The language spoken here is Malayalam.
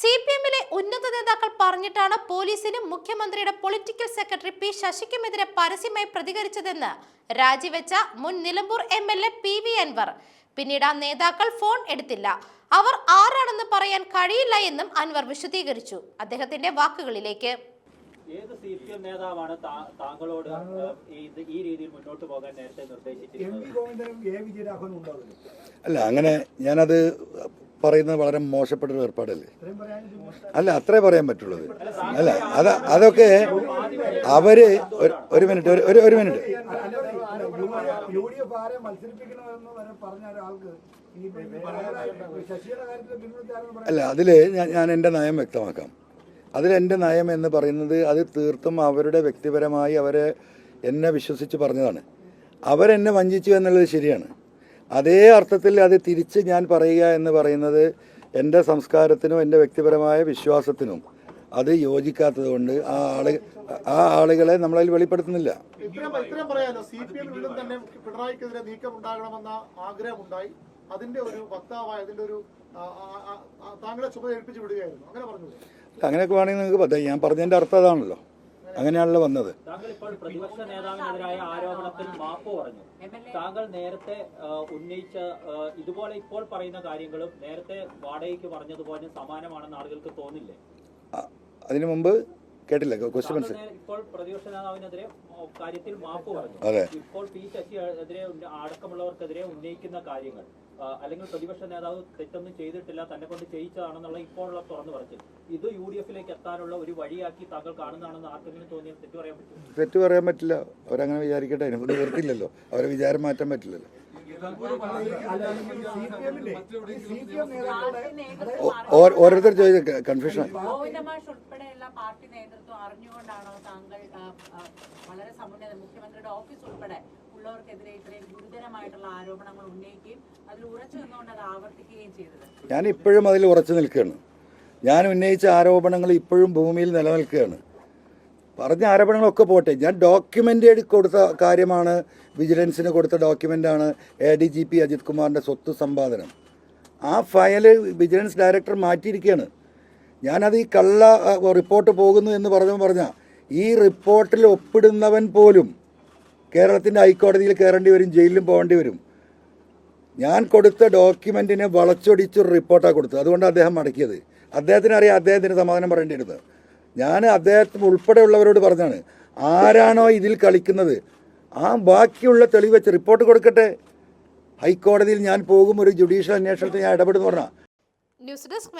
സി പി എമ്മിലെ ഉന്നത നേതാക്കൾ പറഞ്ഞിട്ടാണ് പോലീസിനും മുഖ്യമന്ത്രിയുടെ പൊളിറ്റിക്കൽ സെക്രട്ടറി പി ശശിക്കുമെതിരെ പരസ്യമായി പ്രതികരിച്ചതെന്ന് രാജിവെച്ച മുൻ Nilambur M L A P V Anvar. പിന്നീട് ആ നേതാക്കൾ ഫോൺ എടുത്തില്ല. അവർ ആരാണെന്ന് പറയാൻ കഴിയില്ല എന്നും അൻവർ വിശദീകരിച്ചു. അദ്ദേഹത്തിന്റെ വാക്കുകളിലേക്ക്. ഏത് സി പി എം നേതാവാണ് താങ്കളോട് ഈ രീതിയിൽ മുന്നോട്ട് പോകാൻ നേരത്തെ എം നിർദ്ദേശിച്ചിരുന്നത് അല്ല അങ്ങനെ ഞാനത് പറയുന്നത് വളരെ മോശപ്പെട്ട ഒരു ഏർപ്പാടല്ലേ? അല്ല അത്രേ പറയാൻ പറ്റുള്ളത്. അല്ല അത് അതൊക്കെ അവർ ഒരു- മിനിറ്റ് ഒരു- ഒരു മിനിറ്റ്. അല്ല അതിൽ ഞാൻ എന്റെ നയം വ്യക്തമാക്കാം. അതിലെന്റെ നയം എന്ന് പറയുന്നത് അത് തീർത്തും അവരുടെ വ്യക്തിപരമായി അവരെ എന്നെ വിശ്വസിച്ച് പറഞ്ഞതാണ്. അവരെന്നെ വഞ്ചിച്ചു എന്നുള്ളത് ശരിയാണ്. അതേ അർത്ഥത്തിൽ അത് തിരിച്ച് ഞാൻ പറയുക എന്ന് പറയുന്നത് എന്റെ സംസ്കാരത്തിനും എന്റെ വ്യക്തിപരമായ വിശ്വാസത്തിനും അത് യോജിക്കാത്തത് കൊണ്ട് ആ ആൾ ആ ആളുകളെ നമ്മളതിൽ വെളിപ്പെടുത്തുന്നില്ല. അങ്ങനെയൊക്കെ വേണമെങ്കിൽ നിങ്ങൾക്ക് പറ്റാം. ഞാൻ പറഞ്ഞതിന്റെ അർത്ഥം അതാണല്ലോ. അങ്ങനെയാണല്ലോ വന്നത്. താങ്കൾ ഇപ്പോൾ പ്രതിപക്ഷ നേതാവിനെതിരായ ആരോപണത്തിൽ മാപ്പ് പറഞ്ഞു. താങ്കൾ നേരത്തെ ഉന്നയിച്ച ഇതുപോലെ ഇപ്പോൾ പറയുന്ന കാര്യങ്ങളും നേരത്തെ വാടകയ്ക്ക് പറഞ്ഞതുപോലെ സമാനമാണെന്ന് ആളുകൾക്ക് തോന്നില്ലേ? അതിനു മുമ്പ് കേട്ടില്ല ക്വസ്റ്റ്യൻ മനസ്സിലായി. നേ- ഇപ്പോൾ പ്രതിപക്ഷ നേതാവിനെതിരെ കാര്യത്തിൽ മാപ്പ് പറഞ്ഞു. അതെ. ഇപ്പോൾ പി ശശിയെതിരെ അടക്കമുള്ളവർക്കെതിരെ ഉന്നയിക്കുന്ന കാര്യങ്ങൾ അല്ലെങ്കിൽ പ്രതിപക്ഷ നേതാവ് തെറ്റൊന്നും ചെയ്തിട്ടില്ല തന്നെ കൊണ്ട് ചെയ്യിച്ചതാണെന്നുള്ള ഇപ്പോഴുള്ള തുറന്നു പറച്ചിൽ. ഇത് യു ഡി എഫിലേക്ക് എത്താനുള്ള ഒരു വഴിയാക്കി താങ്കൾ കാണുന്നതാണെന്ന് ആർക്കെങ്കിലും തോന്നിയാൽ തെറ്റ് പറയാൻ പറ്റും തെറ്റ് പറയാൻ പറ്റില്ല. അവരങ്ങനെ വിചാരിക്കട്ടെ അതിനെ നിവർത്തില്ലല്ലോ അവരെ വിചാരം മാറ്റാൻ പറ്റില്ലല്ലോ. ഓരോരുത്തർ ചോദിച്ച കൺഫ്യൂഷൻ ഉൾപ്പെടെയുള്ള പാർട്ടി നേതൃത്വം അറിഞ്ഞുകൊണ്ടാണോ താങ്കൾ വളരെ സമുന്നത മുഖ്യമന്ത്രിയുടെ ഓഫീസ് ഉൾപ്പെടെ ഉള്ളവർക്കെതിരെ ഇത്രയും ഗുരുതരമായിട്ടുള്ള ആരോപണങ്ങൾ ഉന്നയിക്കുകയും അതിൽ ഉറച്ചു നിന്നുകൊണ്ട് അത് ആവർത്തിക്കുകയും ചെയ്തത്? ഞാൻ ഇപ്പോഴും അതിൽ ഉറച്ചു നിൽക്കുകയാണ്. ഞാൻ ഉന്നയിച്ച ആരോപണങ്ങൾ ഇപ്പോഴും ഭൂമിയിൽ നിലനിൽക്കുകയാണ്. പറഞ്ഞ ആരോപണങ്ങളൊക്കെ പോട്ടെ ഞാൻ ഡോക്യുമെന്റ് കൊടുത്ത കാര്യമാണ് വിജിലൻസിന് കൊടുത്ത ഡോക്യുമെന്റാണ് A D G P Ajith കുമാറിന്റെ സ്വത്ത് സമ്പാദനം. ആ ഫയൽ വിജിലൻസ് ഡയറക്ടർ മാറ്റിയിരിക്കുകയാണ്. ഞാനത് ഈ കള്ള റിപ്പോർട്ട് പോകുന്നു എന്ന് പറഞ്ഞു പറഞ്ഞാൽ ഈ റിപ്പോർട്ടിൽ ഒപ്പിടുന്നവൻ പോലും കേരളത്തിന്റെ ഹൈക്കോടതിയിൽ കയറേണ്ടി വരും ജയിലിലും പോകേണ്ടി വരും. ഞാൻ കൊടുത്ത ഡോക്യുമെന്റിനെ വളച്ചൊടിച്ചൊരു റിപ്പോർട്ടാണ് കൊടുത്തത്. അതുകൊണ്ട് അദ്ദേഹം മടക്കിയത്. അദ്ദേഹത്തിന് അറിയാം അദ്ദേഹത്തിന് സമാധാനം പറയേണ്ടിയിരുന്നത് ഞാൻ അദ്ദേഹത്തിന് ഉൾപ്പെടെയുള്ളവരോട് പറഞ്ഞാണ് ആരാണോ ഇതിൽ കളിക്കുന്നത്? ആ ബാക്കിയുള്ള തെളിവ് വെച്ച് റിപ്പോർട്ട് കൊടുക്കട്ടെ. ഹൈക്കോടതിയിൽ ഞാൻ പോകും ഒരു ജുഡീഷ്യൽ അന്വേഷണത്തിന് ഞാൻ ഇടപെടുന്നു പറഞ്ഞാൽ ന്യൂസ് ഡെസ്ക്